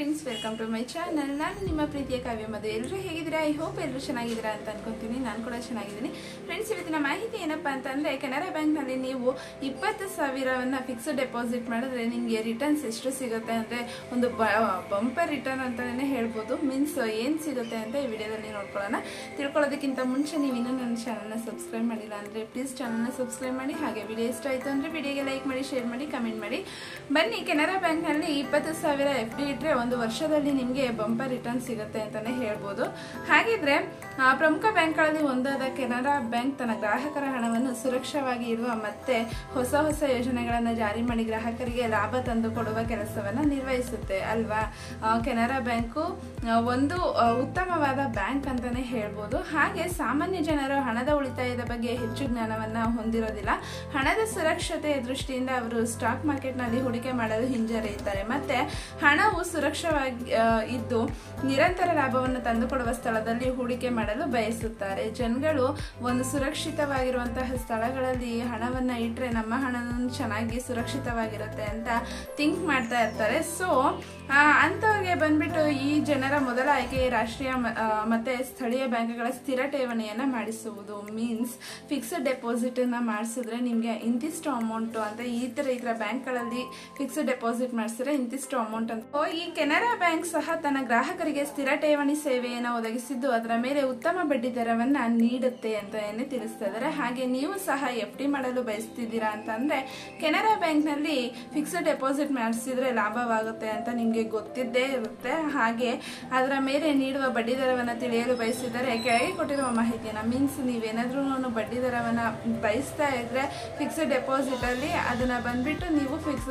Friends welcome to my channel ನಾನು ನಿಮ್ಮ ಪ್ರೀತಿಯ ಕಾವ್ಯ ಮದುವೆ ಎಲ್ಲರೂ ಹೇಗಿದ್ದೀರಾ? ಐ ಹೋಪ್ ಎಲ್ಲರೂ ಚೆನ್ನಾಗಿದ್ದೀರಾ ಅಂತ ಅನ್ಕೊಂತೀನಿ. ನಾನು ಕೂಡ ಚೆನ್ನಾಗಿದ್ದೀನಿ. ಫ್ರೆಂಡ್ಸ್ ಇವತ್ತಿನ ಮಾಹಿತಿ ಏನಪ್ಪಾ ಅಂತಂದರೆ, ಕೆನರಾ ಬ್ಯಾಂಕ್ನಲ್ಲಿ ನೀವು ಇಪ್ಪತ್ತು ಸಾವಿರವನ್ನು ಫಿಕ್ಸ್ಡ್ ಡೆಪಾಸಿಟ್ ಮಾಡಿದ್ರೆ ನಿಮಗೆ ರಿಟರ್ನ್ಸ್ ಎಷ್ಟು ಸಿಗುತ್ತೆ ಅಂದರೆ ಒಂದು ಬಂಪರ್ ರಿಟರ್ನ್ ಅಂತಲೇ ಹೇಳ್ಬೋದು. ಮೀನ್ಸ್ ಏನು ಸಿಗುತ್ತೆ ಅಂತ ಈ ವಿಡಿಯೋದಲ್ಲಿ ನೋಡ್ಕೊಳ್ಳೋಣ. ತಿಳ್ಕೊಳ್ಳೋದಕ್ಕಿಂತ ಮುಂಚೆ ನೀವು ಇನ್ನೂ ನನ್ನ ಚಾನಲ್ನ ಸಬ್ಸ್ಕ್ರೈಬ್ ಮಾಡಿಲ್ಲ ಅಂದರೆ ಪ್ಲೀಸ್ ಚಾನಲ್ನ ಸಬ್ಸ್ಕ್ರೈಬ್ ಮಾಡಿ. ಹಾಗೆ ವಿಡಿಯೋ ಇಷ್ಟ ಆಯಿತು ಅಂದರೆ ವಿಡಿಯೋಗೆ ಲೈಕ್ ಮಾಡಿ ಶೇರ್ ಮಾಡಿ ಕಮೆಂಟ್ ಮಾಡಿ. ಬನ್ನಿ, ಕೆನರಾ ಬ್ಯಾಂಕ್ನಲ್ಲಿ ಇಪ್ಪತ್ತು ಸಾವಿರ ಎಫ್ ಡಿ ಇಟ್ಟರೆ ವರ್ಷದಲ್ಲಿ ನಿಮಗೆ ಬಂಪರ್ ರಿಟರ್ನ್ ಸಿಗುತ್ತೆ ಅಂತಲೇ ಹೇಳ್ಬೋದು. ಹಾಗಿದ್ರೆ ಪ್ರಮುಖ ಬ್ಯಾಂಕ್ಗಳಲ್ಲಿ ಒಂದಾದ ಕೆನರಾ ಬ್ಯಾಂಕ್ ತನ್ನ ಗ್ರಾಹಕರ ಹಣವನ್ನು ಸುರಕ್ಷವಾಗಿ ಇಡುವ ಮತ್ತೆ ಹೊಸ ಹೊಸ ಯೋಜನೆಗಳನ್ನು ಜಾರಿ ಮಾಡಿ ಗ್ರಾಹಕರಿಗೆ ಲಾಭ ತಂದು ಕೊಡುವ ಕೆಲಸವನ್ನು ನಿರ್ವಹಿಸುತ್ತೆ ಅಲ್ವಾ? ಕೆನರಾ ಬ್ಯಾಂಕು ಒಂದು ಉತ್ತಮವಾದ ಬ್ಯಾಂಕ್ ಅಂತಲೇ ಹೇಳ್ಬೋದು. ಹಾಗೆ ಸಾಮಾನ್ಯ ಜನರು ಹಣದ ಉಳಿತಾಯದ ಬಗ್ಗೆ ಹೆಚ್ಚು ಜ್ಞಾನವನ್ನು ಹೊಂದಿರೋದಿಲ್ಲ. ಹಣದ ಸುರಕ್ಷತೆಯ ದೃಷ್ಟಿಯಿಂದ ಅವರು ಸ್ಟಾಕ್ ಮಾರ್ಕೆಟ್ನಲ್ಲಿ ಹೂಡಿಕೆ ಮಾಡಲು ಹಿಂಜರಿಯುತ್ತಾರೆ. ಮತ್ತೆ ಹಣವು ಸುರಕ್ಷವಾಗಿ ಇದ್ದು ನಿರಂತರ ಲಾಭವನ್ನು ತಂದುಕೊಡುವ ಸ್ಥಳದಲ್ಲಿ ಹೂಡಿಕೆ ಮಾಡಲು ಬಯಸುತ್ತಾರೆ. ಜನಗಳು ಒಂದು ಸುರಕ್ಷಿತವಾಗಿರುವಂತಹ ಸ್ಥಳಗಳಲ್ಲಿ ಹಣವನ್ನು ಇಟ್ಟರೆ ನಮ್ಮ ಹಣ ಚೆನ್ನಾಗಿ ಸುರಕ್ಷಿತವಾಗಿರುತ್ತೆ ಅಂತ ಥಿಂಕ್ ಮಾಡ್ತಾ ಇರ್ತಾರೆ. ಸೊ ಅಂಥವ್ರಿಗೆ ಬಂದ್ಬಿಟ್ಟು ಈ ಜನರ ಮೊದಲ ಆಯ್ಕೆ ರಾಷ್ಟ್ರೀಯ ಮತ್ತು ಸ್ಥಳೀಯ ಬ್ಯಾಂಕ್ಗಳ ಸ್ಥಿರ ಠೇವಣಿಯನ್ನು ಮಾಡಿಸುವುದು. ಮೀನ್ಸ್ ಫಿಕ್ಸ್ಡ್ ಡೆಪಾಸಿಟ್ ಅನ್ನ ಮಾಡಿಸಿದ್ರೆ ನಿಮ್ಗೆ ಇಂತಿಷ್ಟು ಅಮೌಂಟ್ ಅಂತ ಈ ತರ ಈ ಬ್ಯಾಂಕ್ಗಳಲ್ಲಿ ಫಿಕ್ಸ್ಡ್ ಡೆಪಾಸಿಟ್ ಮಾಡಿಸಿದ್ರೆ ಇಂತಿಷ್ಟು ಅಮೌಂಟ್ ಅಂತ. ಈ ಈ ಕೆನರಾ ಬ್ಯಾಂಕ್ ಸಹ ತನ್ನ ಗ್ರಾಹಕರಿಗೆ ಸ್ಥಿರ ಠೇವಣಿ ಸೇವೆಯನ್ನು ಒದಗಿಸಿದ್ದು, ಅದರ ಮೇಲೆ ಉತ್ತಮ ಬಡ್ಡಿ ದರವನ್ನು ನೀಡುತ್ತೆ ಅಂತ ಏನೇ ತಿಳಿಸ್ತಾ ಇದ್ದಾರೆ. ಹಾಗೆ ನೀವು ಸಹ ಎಫ್ ಡಿ ಮಾಡಲು ಬಯಸ್ತಿದ್ದೀರಾ ಅಂತ ಅಂದ್ರೆ ಕೆನರಾ ಬ್ಯಾಂಕ್ನಲ್ಲಿ ಫಿಕ್ಸ್ಡ್ ಡೆಪಾಸಿಟ್ ಮಾಡಿಸಿದ್ರೆ ಲಾಭವಾಗುತ್ತೆ ಅಂತ ನಿಮ್ಗೆ ಗೊತ್ತಿದ್ದೇ ಇರುತ್ತೆ. ಹಾಗೆ ಅದರ ಮೇಲೆ ನೀಡುವ ಬಡ್ಡಿ ದರವನ್ನ ತಿಳಿಯಲು ಬಯಸಿದರೆ ಕೆಳಗೆ ಕೊಟ್ಟಿರುವ ಮಾಹಿತಿಯನ್ನ ಮೀನ್ಸ್ ನೀವೇನಾದ್ರೂ ಬಡ್ಡಿ ದರವನ್ನ ಬಯಸ್ತಾ ಇದ್ರೆ ಫಿಕ್ಸ್ಡ್ ಡೆಪಾಸಿಟ್ ಅಲ್ಲಿ ಅದನ್ನ ಬಂದ್ಬಿಟ್ಟು ನೀವು ಫಿಕ್ಸ್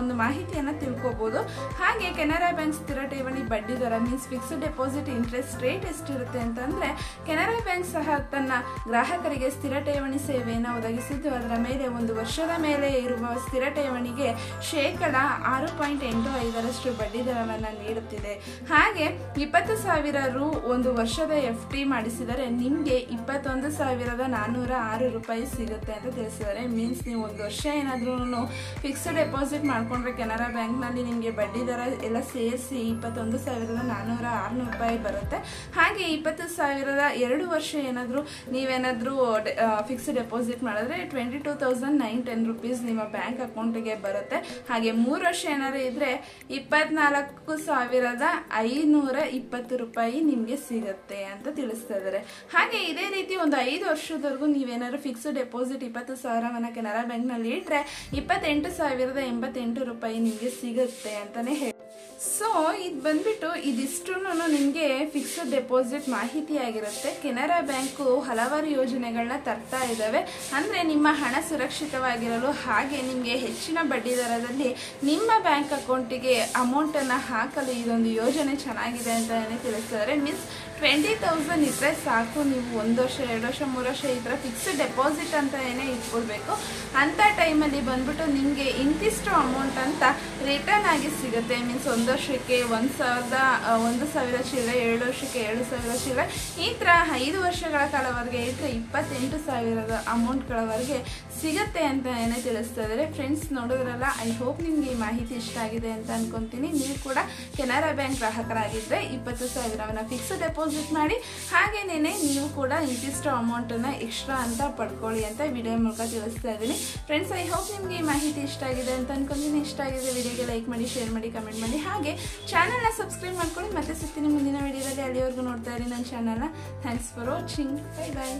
ಒಂದು ಮಾಹಿತಿಯನ್ನ ತಿಳ್ಕೊಬಹುದು ಹಾಗೆ ಕೆನರಾ ಬ್ಯಾಂಕ್ ಸ್ಥಿರ ಠೇವಣಿ ಬಡ್ಡಿ ದರ means fixed deposit interest rate ಎಷ್ಟಿರುತ್ತೆ ಅಂತಂದ್ರೆ ಕೆನರಾ ಬ್ಯಾಂಕ್ ಸಹ ತನ್ನ ಗ್ರಾಹಕರಿಗೆ ಸ್ಥಿರ ಠೇವಣಿ ಸೇವೆಯನ್ನು ಒದಗಿಸಿದ್ದು, ಅದರ ಮೇಲೆ ಒಂದು ವರ್ಷದ ಮೇಲೆ ಇರುವ ಸ್ಥಿರ ಠೇವಣಿಗೆ ಶೇಕಡ ಆರು ಪಾಯಿಂಟ್ ಎಂಟು ಐದರಷ್ಟು ಬಡ್ಡಿ ದರವನ್ನು ನೀಡುತ್ತಿದೆ. ಹಾಗೆ ಇಪ್ಪತ್ತು ಸಾವಿರ ರು ಒಂದು ವರ್ಷದ ಎಫ್ ಟಿ ಮಾಡಿಸಿದರೆ ನಿಮಗೆ ಇಪ್ಪತ್ತೊಂದು ಸಾವಿರದ ನಾನ್ನೂರ ಆರು ರೂಪಾಯಿ ಸಿಗುತ್ತೆ ಅಂತ ತಿಳಿಸಿದ್ದಾರೆ. ಮೀನ್ಸ್ ನೀವು ಒಂದು ವರ್ಷ ಏನಾದ್ರೂ ಫಿಕ್ಸ್ಡ್ ಡೆಪಾಸಿಟ್ ಮಾಡಿಕೊಂಡ್ರೆ ಕೆನರಾ ಬ್ಯಾಂಕ್ನಲ್ಲಿ ನಿಮಗೆ ಬಡ್ಡಿ ದರ ಎಲ್ಲ ಸೇರಿಸಿ ಇಪ್ಪತ್ತೊಂದು ಸಾವಿರದ ನಾನ್ನೂರ ಆರುನೂರು ರೂಪಾಯಿ ಬರುತ್ತೆ. ಹಾಗೆ ಇಪ್ಪತ್ತು ಸಾವಿರದ ಎರಡು ವರ್ಷ ಏನಾದರೂ ನೀವೇನಾದರೂ ಫಿಕ್ಸ್ಡ್ ಡೆಪಾಸಿಟ್ ಮಾಡಿದ್ರೆ twenty two thousand nine ten rupees ನಿಮ್ಮ ಬ್ಯಾಂಕ್ ಅಕೌಂಟಿಗೆ ಬರುತ್ತೆ. ಹಾಗೆ ಮೂರು ವರ್ಷ ಏನಾದ್ರು ಇದ್ದರೆ ಇಪ್ಪತ್ನಾಲ್ಕು ಸಾವಿರದ ಐನೂರ ಇಪ್ಪತ್ತು ರೂಪಾಯಿ ನಿಮಗೆ ಸಿಗುತ್ತೆ ಅಂತ ತಿಳಿಸ್ತಾ ಇದ್ದಾರೆ. ಹಾಗೆ ಇದೇ ರೀತಿ ಒಂದು ಐದು ವರ್ಷದವರೆಗೂ ನೀವೇನಾದ್ರು ಫಿಕ್ಸ್ಡ್ ಡೆಪಾಸಿಟ್ ಇಪ್ಪತ್ತು ಸಾವಿರವನ್ನು ಕೆನರಾ ಬ್ಯಾಂಕ್ನಲ್ಲಿ ಇಟ್ಟರೆ ಇಪ್ಪತ್ತೆಂಟು ಸಾವಿರದ ಎಂಬತ್ತೆಂಟು ರೂಪಾಯಿ ನಿಮಗೆ ಸಿಗುತ್ತೆ ಅಂತಲೇ ಹೇಳಿ ಸೊ ಇದು ಬಂದ್ಬಿಟ್ಟು ಇದಿಷ್ಟು ನಿಮಗೆ ಫಿಕ್ಸ್ಡ್ ಡೆಪಾಸಿಟ್ ಮಾಹಿತಿ ಆಗಿರುತ್ತೆ. ಕೆನರಾ ಬ್ಯಾಂಕು ಹಲವಾರು ಯೋಜನೆಗಳನ್ನ ತರ್ತಾ ಇದ್ದಾವೆ ಅಂದರೆ ನಿಮ್ಮ ಹಣ ಸುರಕ್ಷಿತವಾಗಿರಲು ಹಾಗೆ ನಿಮಗೆ ಹೆಚ್ಚಿನ ಬಡ್ಡಿ ದರದಲ್ಲಿ ನಿಮ್ಮ ಬ್ಯಾಂಕ್ ಅಕೌಂಟಿಗೆ ಅಮೌಂಟನ್ನು ಹಾಕಲು ಇದೊಂದು ಯೋಜನೆ ಚೆನ್ನಾಗಿದೆ ಅಂತ ತಿಳಿಸ್ತಾರೆ ಮೀನ್ಸ್ ಟ್ವೆಂಟಿ ತೌಸಂಡ್ ಇದ್ದರೆ ಸಾಕು. ನೀವು ಒಂದು ವರ್ಷ, ಎರಡು ವರ್ಷ, ಮೂರು ವರ್ಷ ಇದ್ದರೆ ಫಿಕ್ಸ್ಡ್ ಡೆಪಾಸಿಟ್ ಅಂತ ಏನೇ ಇಟ್ಕೊಳ್ಬೇಕು. ಅಂಥ ಟೈಮಲ್ಲಿ ಬಂದ್ಬಿಟ್ಟು ನಿಮಗೆ ಇಂತಿಷ್ಟು ಅಮೌಂಟ್ ಅಂತ ರಿಟರ್ನ್ ಆಗಿ ಸಿಗುತ್ತೆ. ಮೀನ್ಸ್ ಒಂದು ವರ್ಷಕ್ಕೆ ಒಂದು ಸಾವಿರದ ಒಂದು ಸಾವಿರ ಚೀಲ ಎರಡು ವರ್ಷಕ್ಕೆ ಎರಡು ಸಾವಿರ ಚೀಲ ಈ ಥರ ಐದು ವರ್ಷಗಳ ಕಾಲವರೆಗೆ ಇಟ್ಟರೆ ಇಪ್ಪತ್ತೆಂಟು ಸಾವಿರದ ಅಮೌಂಟ್ಗಳವರೆಗೆ ಸಿಗುತ್ತೆ ಅಂತ ಏನೇ ತಿಳಿಸ್ತಾ ಇದ್ದಾರೆ ಫ್ರೆಂಡ್ಸ್ ನೋಡೋದ್ರಲ್ಲ ಐ ಹೋಪ್ ನಿಮಗೆ ಈ ಮಾಹಿತಿ ಇಷ್ಟ ಆಗಿದೆ ಅಂತ ಅನ್ಕೊಂತೀನಿ. ನೀವು ಕೂಡ ಕೆನರಾ ಬ್ಯಾಂಕ್ ಗ್ರಾಹಕರಾಗಿದ್ದರೆ ಇಪ್ಪತ್ತು ಸಾವಿರವನ್ನು ಫಿಕ್ಸ್ ಡೆಪಾಸಿಟ್ ಮಾಡಿ. ಹಾಗೇನೇ ನೀವು ಕೂಡ ಇಂತಿಷ್ಟು ಅಮೌಂಟನ್ನು ಎಕ್ಸ್ಟ್ರಾ ಅಂತ ಪಡ್ಕೊಳ್ಳಿ ಅಂತ ವಿಡಿಯೋ ಮೂಲಕ ತಿಳಿಸ್ತಾ ಇದ್ದೀನಿ. ಫ್ರೆಂಡ್ಸ್ ಐ ಹೋಪ್ ನಿಮಗೆ ಈ ಮಾಹಿತಿ ಇಷ್ಟ ಆಗಿದೆ ಅಂತ ಅನ್ಕೊಂತೀನಿ. ಇಷ್ಟ ಆಗಿದೆ ವಿಡಿಯೋಗೆ ಲೈಕ್ ಮಾಡಿ ಶೇರ್ ಮಾಡಿ ಕಮೆಂಟ್ ಮಾಡಿ. ಹಾಗೆ ಚಾನಲ್ನ ಸಬ್ಸ್ಕ್ರೈಬ್ ಮಾಡ್ಕೊಳ್ಳಿ. ಮತ್ತೆ ಸಿಗ್ತೀನಿ ಮುಂದಿನ ವಿಡಿಯೋದಲ್ಲಿ ಅಲ್ಲಿವರೆಗೂ ನೋಡ್ತಾ ಇರಿ ನನ್ನ ಚಾನಲ್ನ thanks for watching bye bye